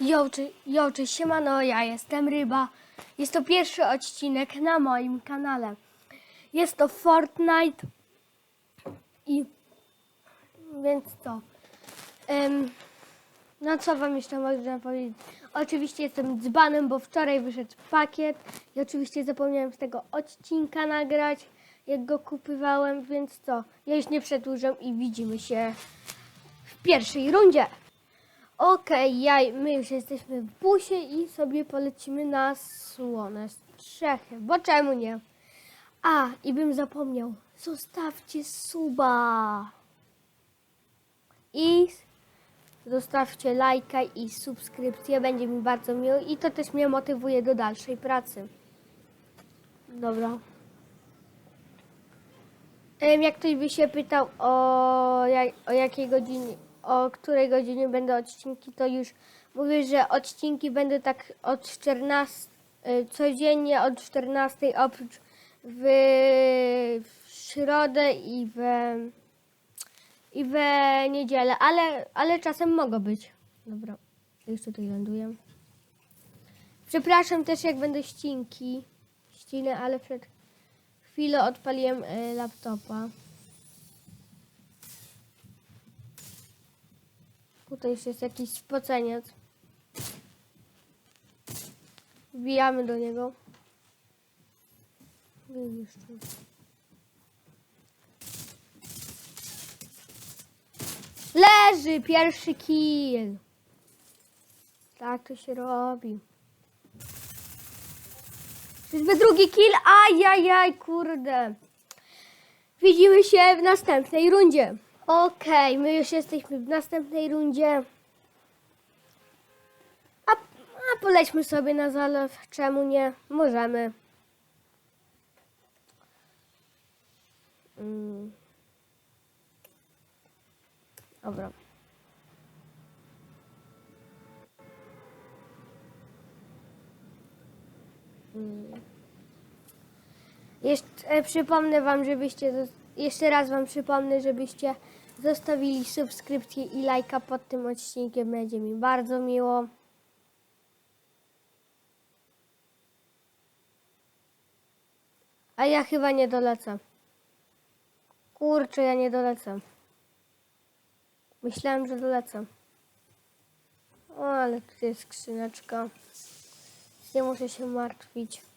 Jo, czy, jo, czy siemano, ja jestem Ryba. Jest to pierwszy odcinek na moim kanale. Jest to Fortnite i więc to. Em, no co wam jeszcze można powiedzieć? Oczywiście jestem dzbanem, bo wczoraj wyszedł pakiet i oczywiście zapomniałem z tego odcinka nagrać, jak go kupywałem, więc co? Ja już nie przedłużam i widzimy się w pierwszej rundzie. Okej, ja, my już jesteśmy w busie i sobie polecimy na słone strzechy, bo czemu nie? A, i bym zapomniał, zostawcie suba i zostawcie lajka i subskrypcję, będzie mi bardzo miło i to też mnie motywuje do dalszej pracy. Dobra. Jak ktoś by się pytał o, jak, o jakiej godzinie, o której godzinie będą odcinki, to już mówię, że odcinki będą tak od 14, y, codziennie od 14 oprócz w, w środę i w, i w niedzielę, ale, ale czasem mogą być. Dobra, już tutaj ląduję. Przepraszam też, jak będą ścinki, ściny, ale przed chwilę odpaliłem y, laptopa. Tutaj już jest jakiś spoceniec. Wbijamy do niego. Leży pierwszy kill. Tak to się robi. Czyżby drugi kill? Ajajaj, kurde. Widzimy się w następnej rundzie. Okej, my już jesteśmy w następnej rundzie. A, a polećmy sobie na zalew. Czemu nie? Możemy. Mm. Dobra. Mm. Jeszcze e, przypomnę wam, żebyście jeszcze raz wam przypomnę, żebyście zostawili subskrypcję i lajka pod tym odcinkiem. Będzie mi bardzo miło. A ja chyba nie dolecę. Kurczę, ja nie dolecę. Myślałem, że dolecę. O, ale tu jest skrzyneczka. Nie muszę się martwić.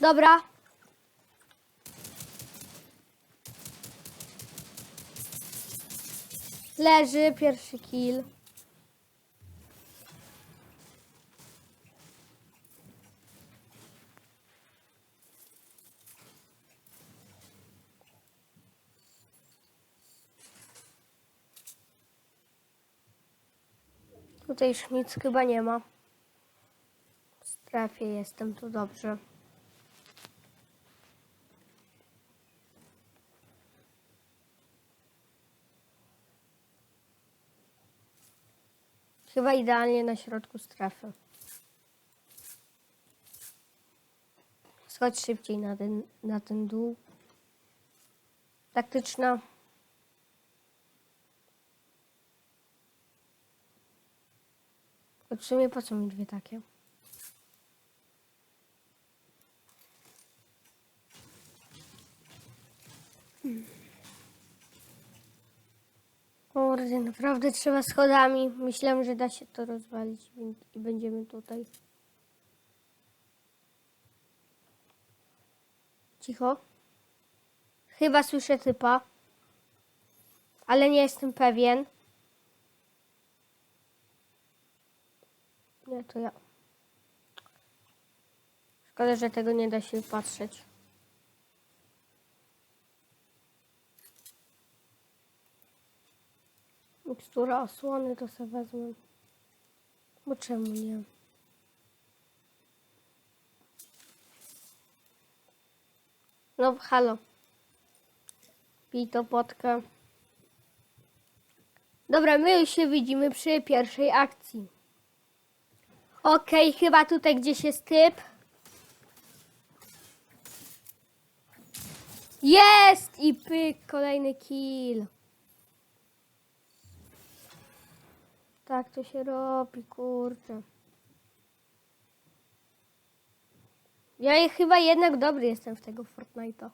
Dobra. Leży pierwszy kill. Tutaj już nic chyba nie ma. W strefie jestem tu dobrze. Chyba idealnie na środku strefy. Schodź szybciej na ten, na ten dół. Taktyczna. W sumie po co mi dwie takie? Kurde, naprawdę trzeba schodami. Myślałem, że da się to rozwalić i będziemy tutaj. Cicho. Chyba słyszę typa. Ale nie jestem pewien. Nie, to ja. Szkoda, że tego nie da się patrzeć. Mikstura osłony to sobie wezmę. Bo czemu nie? No halo. Pij to potkę. Dobra, my już się widzimy przy pierwszej akcji. Okej, chyba tutaj gdzieś jest typ. Jest! I pyk, kolejny kill. Tak to się robi, kurczę. Ja chyba jednak dobry jestem w tego Fortnite'a.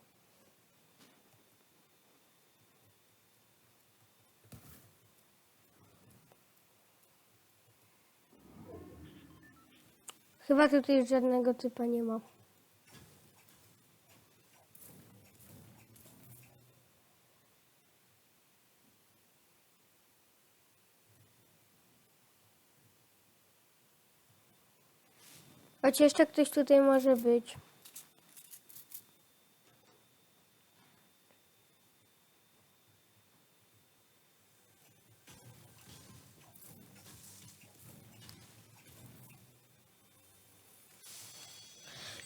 Chyba tutaj żadnego typa nie ma. Choć jeszcze ktoś tutaj może być.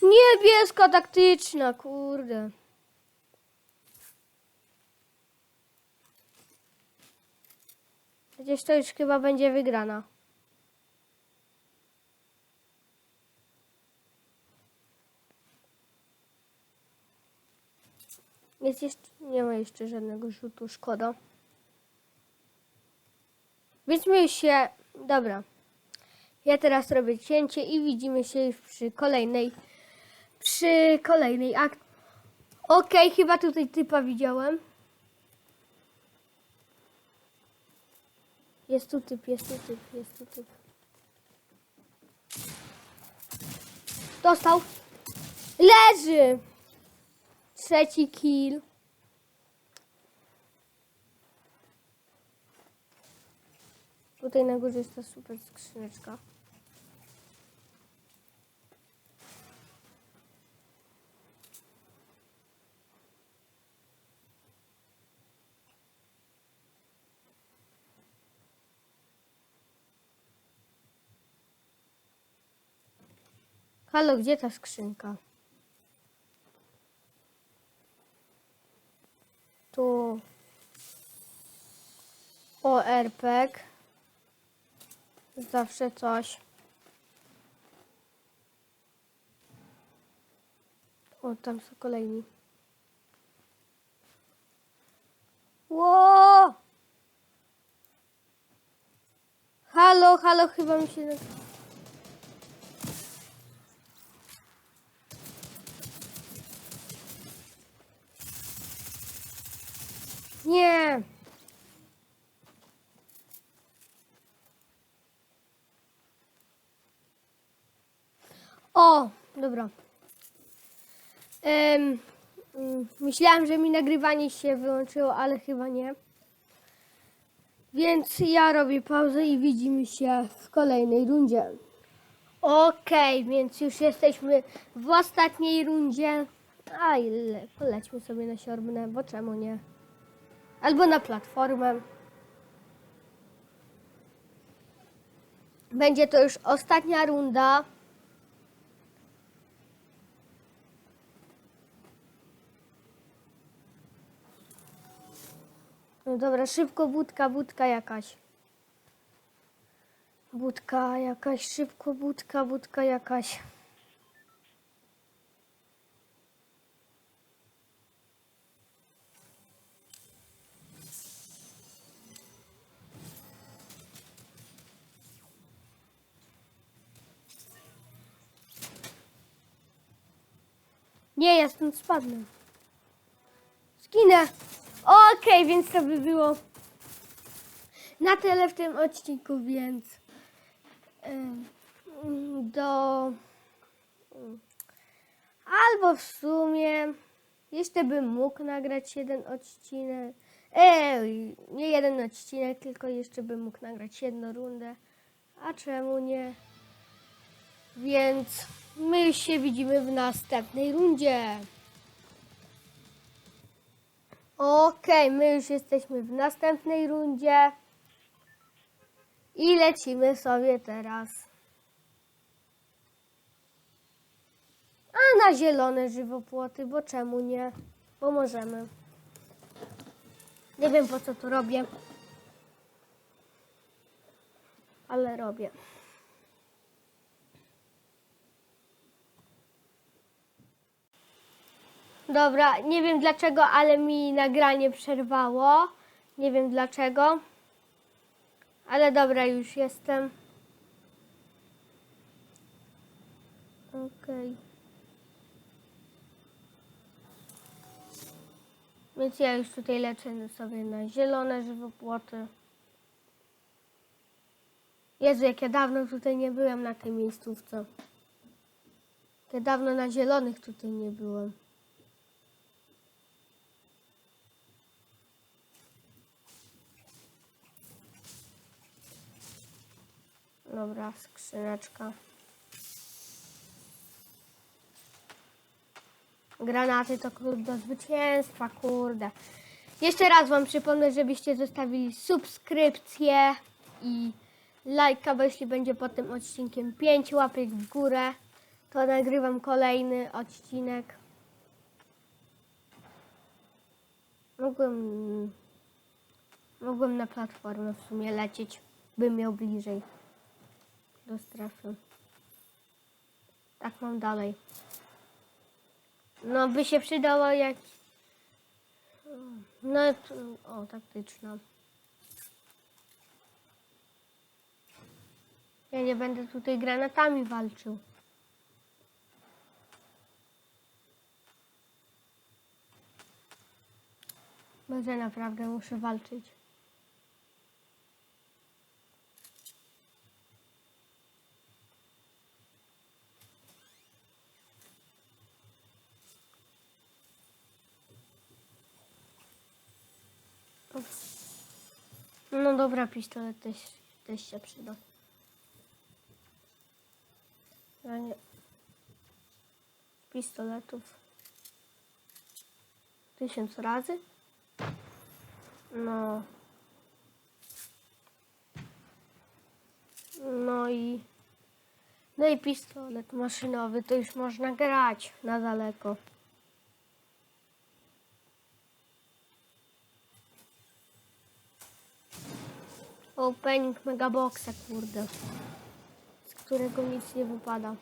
Niebieska taktyczna, kurde. Przecież to już chyba będzie wygrana. Jest jeszcze, nie ma jeszcze żadnego rzutu, szkoda. Więc my już się, dobra. Ja teraz robię cięcie i widzimy się już przy kolejnej, przy kolejnej ak... Okej, chyba tutaj typa widziałem. Jest tu typ, jest tu typ, jest tu typ. Dostał. Leży. Trzeci kill. Tutaj na górze jest ta super skrzyneczka. Halo, gdzie ta skrzynka? Tu. O, RPG. Zawsze coś. O, tam są kolejni. Ło! Halo, halo, chyba mi się... Nie! O, dobra. Em, mm, myślałam, że mi nagrywanie się wyłączyło, ale chyba nie. Więc ja robię pauzę i widzimy się w kolejnej rundzie. Okej, więc już jesteśmy w ostatniej rundzie. A ile? Polećmy sobie na siorbnę, bo czemu nie? Albo na platformę. Będzie to już ostatnia runda. No dobra, szybko budka, budka jakaś. Budka jakaś, szybko budka, budka jakaś. Nie, ja stąd spadnę. Skinę. Okej, więc to by było na tyle w tym odcinku, więc do albo w sumie jeszcze bym mógł nagrać jeden odcinek. Ej, nie jeden odcinek, tylko jeszcze bym mógł nagrać jedną rundę. A czemu nie? Więc my się widzimy w następnej rundzie. Okej, my już jesteśmy w następnej rundzie. I lecimy sobie teraz. A na zielone żywopłoty, bo czemu nie? Bo możemy. Nie wiem po co to robię. Ale robię. Dobra, nie wiem dlaczego, ale mi nagranie przerwało. Nie wiem dlaczego. Ale dobra, już jestem. Okej. Więc ja już tutaj lecę sobie na zielone żywopłoty. Jezu, jak ja dawno tutaj nie byłem na tej miejscówce. Jak ja dawno na zielonych tutaj nie byłem. Dobra, skrzyneczka. Granaty to klucz do zwycięstwa, kurde. Jeszcze raz Wam przypomnę, żebyście zostawili subskrypcję i lajka, bo jeśli będzie pod tym odcinkiem 5 łapek w górę, to nagrywam kolejny odcinek. Mogłem, mogłem na platformę w sumie lecieć, bym miał bliżej do strefy. Tak mam dalej. No by się przydało jak... No, o, taktyczna. Ja nie będę tutaj granatami walczył. Może naprawdę muszę walczyć. No dobra, pistolet też, też się przyda. Ja nie... Pistoletów. Tysiąc razy? No. No i... No i pistolet maszynowy, to już można grać na daleko. Opening megaboxa, kurde. Z którego nic nie wypada.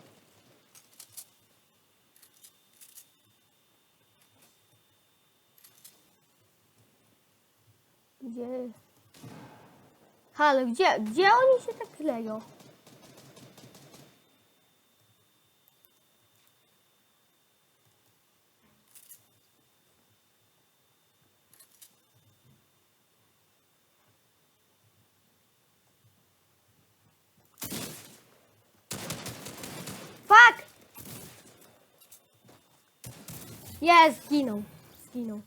Gdzie jest? Halo, gdzie, gdzie oni się tak kleją? Jest, zginął. Zginął.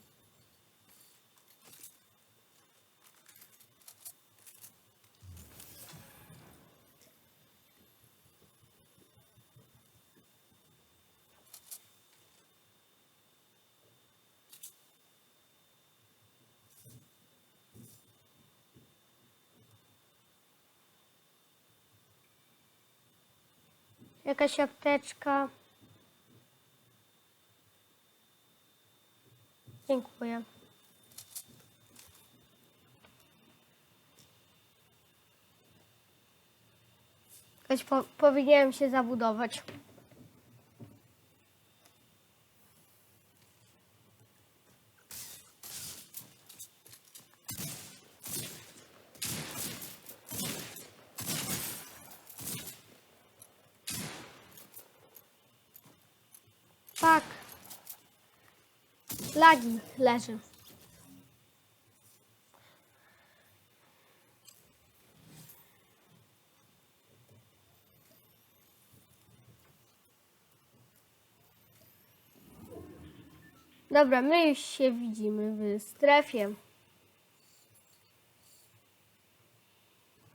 Jakaś apteczka. Dziękuję. Po, powinienem się zabudować. Tak. Lagi leży. Dobra, my już się widzimy w strefie.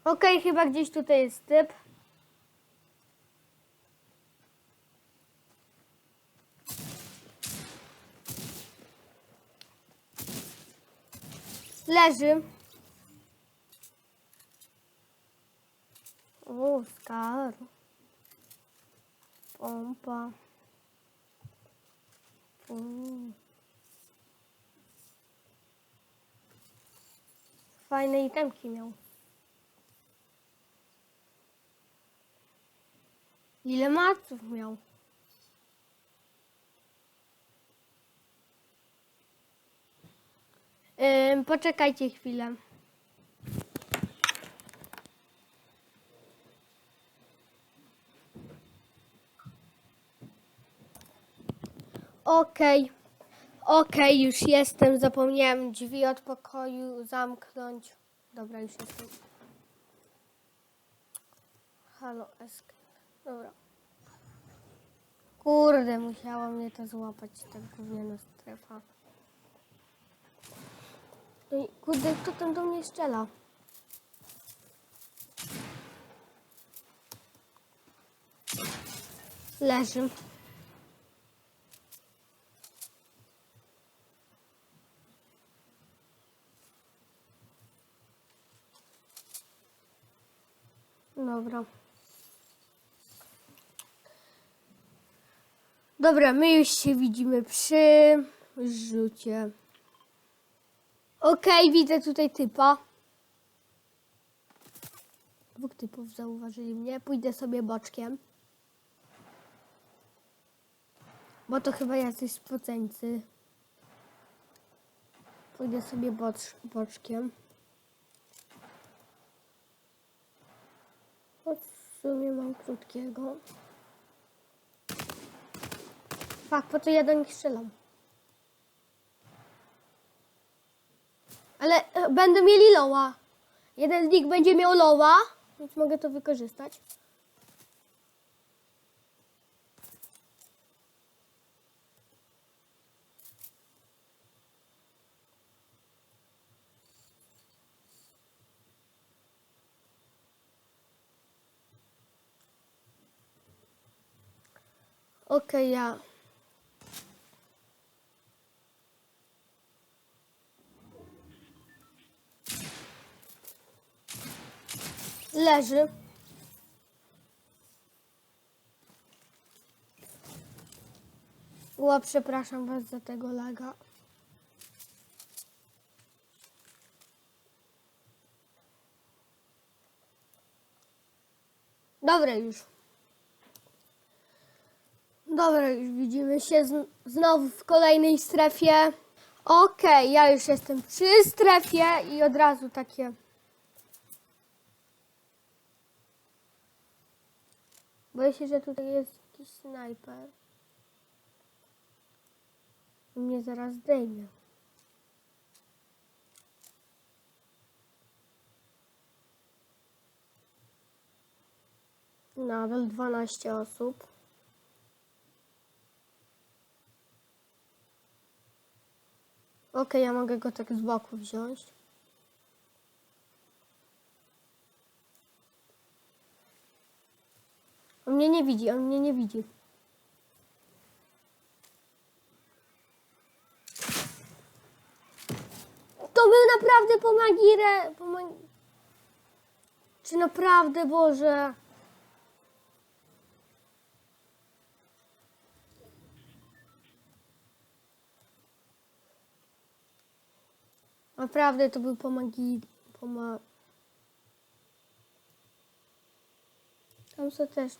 Okej, chyba gdzieś tutaj jest typ. Leży. O, skar. Pompa. Mm. Fajne itemki miał. Ile maców miał? Ym, poczekajcie chwilę. Okej. Okej, już jestem. Zapomniałem drzwi od pokoju zamknąć. Dobra, już jestem. Halo, Esk. Dobra. Kurde, musiała mnie to złapać, ta gówniana strefa. Ej, kurde, kto tam do mnie strzela? Leży. Dobra. Dobra, my już się widzimy przy rzucie. Okej, widzę tutaj typa. Dwóch typów zauważyli mnie. Pójdę sobie boczkiem. Bo to chyba jacyś spoceńcy. Pójdę sobie bocz, boczkiem. Bo w sumie mam krótkiego. Fak, po to ja do nich strzelam. Ale e, będą mieli loła. Jeden z nich będzie miał loła, więc mogę to wykorzystać. Okej, ja. Leży. Ła, przepraszam was za tego laga. Dobra już. Dobra, już widzimy się znowu w kolejnej strefie. Okej, ja już jestem przy strefie i od razu takie. Boję się, że tutaj jest jakiś snajper. I mnie zaraz zdejmie. Nadal 12 osób. Okej, ja mogę go tak z boku wziąć. Mnie nie widzi, on mnie nie widzi. To był naprawdę pomagire. Pomag... Czy naprawdę, Boże? Naprawdę to był pomagi... Poma... Tam są też...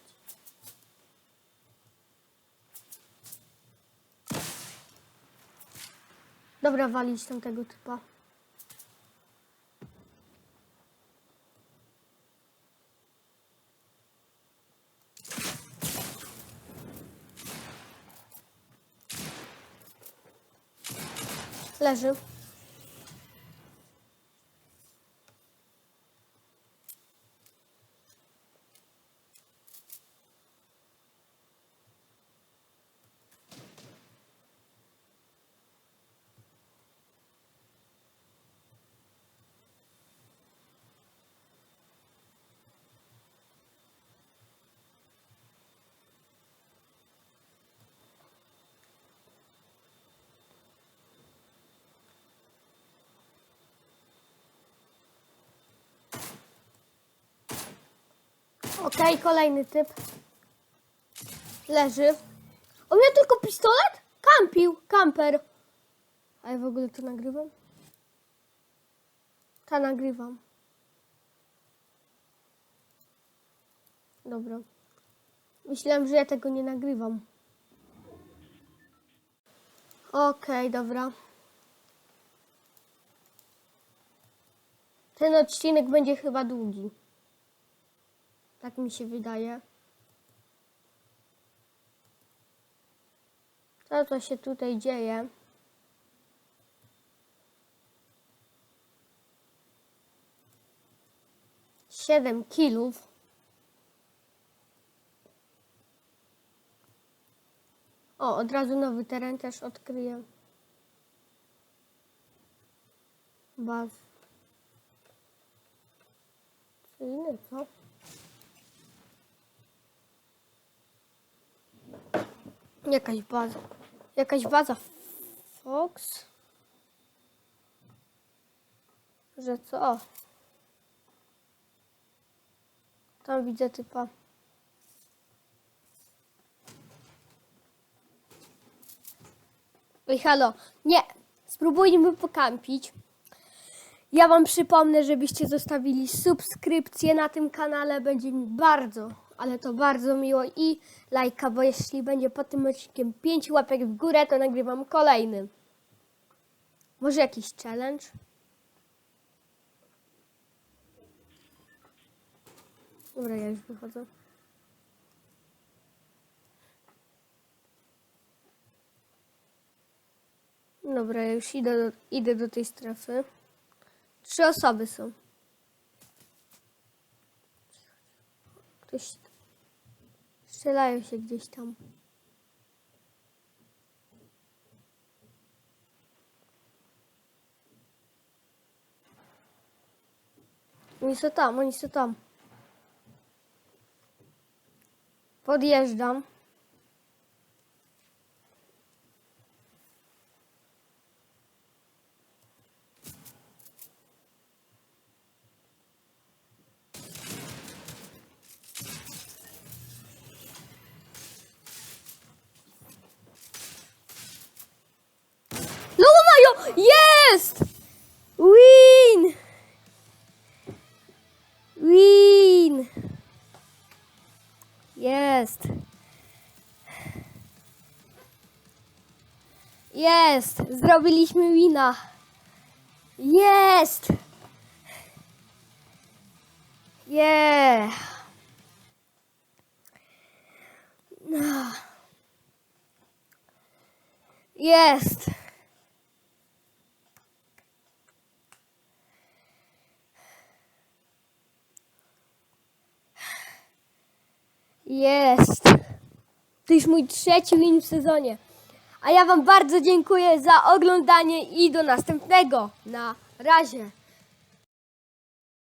Dobra, walić tamtego typa. Leży. Okej, kolejny typ. Leży. On miał tylko pistolet? Kampił, kamper. A ja w ogóle to nagrywam? Ta nagrywam. Dobra. Myślałem, że ja tego nie nagrywam. Okej, dobra. Ten odcinek będzie chyba długi. Tak mi się wydaje. Co to się tutaj dzieje? Siedem kilów. O, od razu nowy teren też odkryję. Baz. Czyli co? Jakaś baza. Jakaś baza Fox? Że co? Tam widzę typa. Oj, halo. Nie. Spróbujmy pokampić. Ja Wam przypomnę, żebyście zostawili subskrypcję na tym kanale. Będzie mi bardzo, ale to bardzo miło i lajka, bo jeśli będzie pod tym odcinkiem 5 łapek w górę, to nagrywam kolejny. Może jakiś challenge? Dobra, ja już wychodzę. Dobra, ja już idę do, idę do tej strefy. Trzy osoby są. Ktoś. Strzelają się gdzieś tam. Oni są tam, oni są tam. Podjeżdżam. Jest! Jest! Zrobiliśmy wina! Jest! Yeah! No. Jest! Jest. To już mój trzeci win w sezonie. A ja Wam bardzo dziękuję za oglądanie i do następnego. Na razie.